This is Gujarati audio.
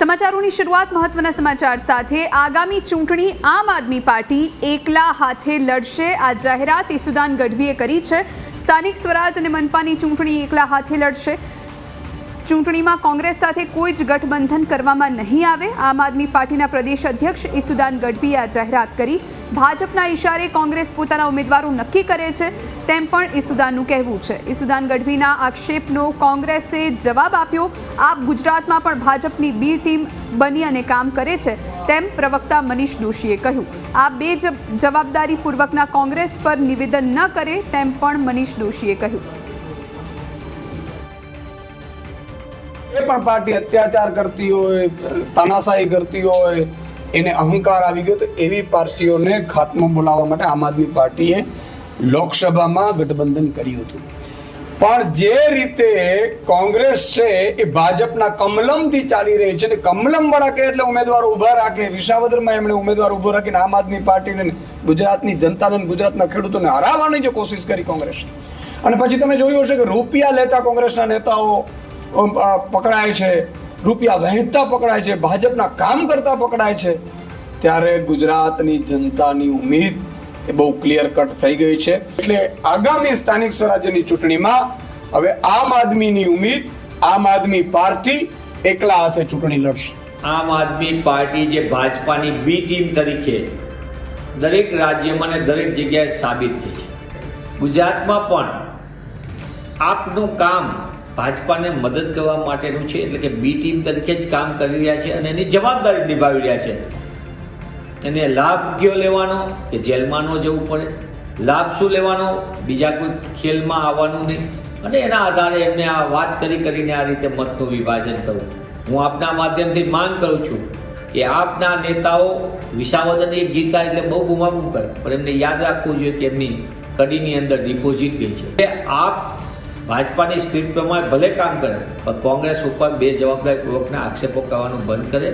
સમાચારોની શરૂઆત મહત્વના સમાચાર સાથે આગામી ચૂંટણી આમ આદમી પાર્ટી એકલા હાથે લડશે. આ જાહેરાત ઈસુદાન ગઢવીએ કરી છે. સ્થાનિક સ્વરાજ અને મનપાની ચૂંટણી એકલા હાથે લડશે. ચૂંટણીમાં કોંગ્રેસ સાથે કોઈ જ ગઠબંધન કરવામાં નહીં આવે. આમ આદમી પાર્ટીના પ્રદેશ અધ્યક્ષ ઈસુદાન ગઢવીએ આ જાહેરાત કરી. ભાજપના ઇશારે કોંગ્રેસ પોતાના ઉમેદવારો નક્કી કરે છે તેમ પણ ઈસુદાનનું કહેવું છે. ઈસુદાન ગઢવીના આક્ષેપનો કોંગ્રેસે જવાબ આપ્યો. આપ ગુજરાતમાં પણ ભાજપની બી ટીમ બની અને કામ કરે છે તેમ પ્રવક્તા મનીષ દોશીએ કહ્યું. આ બે જવાબદારીપૂર્વકના કોંગ્રેસ પર નિવેદન ન કરે તેમ પણ મનીષ દોશીએ કહ્યું. એ પણ પાર્ટી અત્યાચાર કરતી હોય, તાનાશાહી કરતી હોય, એને અહંકાર આવી ગયો, તો એવી પાર્ટીઓને ખાત્મો બોલાવવા માટે આમ આદમી પાર્ટીએ લોકસભામાં ગઠબંધન કર્યું હતું. પણ જે રીતે કોંગ્રેસ છે એ ભાજપના કમલમથી ચાલી રહી છે અને કમલમ વાળા કે એટલે ઉમેદવારો ઊભા રાખે. વિસાવદરમાં એમણે ઉમેદવાર ઊભો રાખીને આમ આદમી પાર્ટીને ગુજરાતની જનતાને ગુજરાતના ખેડૂતોને હરાવવાની જે કોશિશ કરી કોંગ્રેસ અને પછી તમે જોયું હશે કે રૂપિયા લેતા કોંગ્રેસના નેતાઓ પકડાય છે, રૂપિયા વહેંચતા પકડાય છે, ભાજપના કામ કરતા પકડાય છે, ત્યારે ગુજરાતની જનતાની ઉમ્મીદ એ બહુ ક્લિયર કટ થઈ ગઈ છે. એટલે આગામી સ્થાનિક સ્વરાજ્યની ચૂંટણીમાં હવે આમ આદમીની ઉમેદ, આમ આદમી પાર્ટી એકલા હાથે ચૂંટણી લડશે. આમ આદમી પાર્ટી જે ભાજપાની બી ટીમ તરીકે દરેક રાજ્યમાં અને દરેક જગ્યાએ સાબિત થઈ છે. ગુજરાતમાં પણ આપનું કામ ભાજપાને મદદ કરવા માટેનું છે, એટલે કે બી ટીમ તરીકે જ કામ કરી રહ્યા છે અને એની જવાબદારી નિભાવી રહ્યા છે. એને લાભ કયો લેવાનો? કે જેલમાં ન જવું પડે. લાભ શું લેવાનો? બીજા કોઈ ખેલમાં આવવાનું નહીં. અને એના આધારે એમને આ વાત કરી કરીને આ રીતે મતનું વિભાજન કરવું હું આપના માધ્યમથી માંગ કરું છું કે આપના નેતાઓ વિસાવદન એક જીતા એટલે બહુ ગુમાવવું કરે પણ એમને યાદ રાખવું જોઈએ કે એમની કડીની અંદર ડિપોઝિટ ગઈ છે. આપ ભાજપાની સ્ક્રિપ્ટ પ્રમાણે ભલે કામ કરે, પણ કોંગ્રેસ ઉપર બે જવાબદારીપૂર્વકના આક્ષેપો કરવાનું બંધ કરે.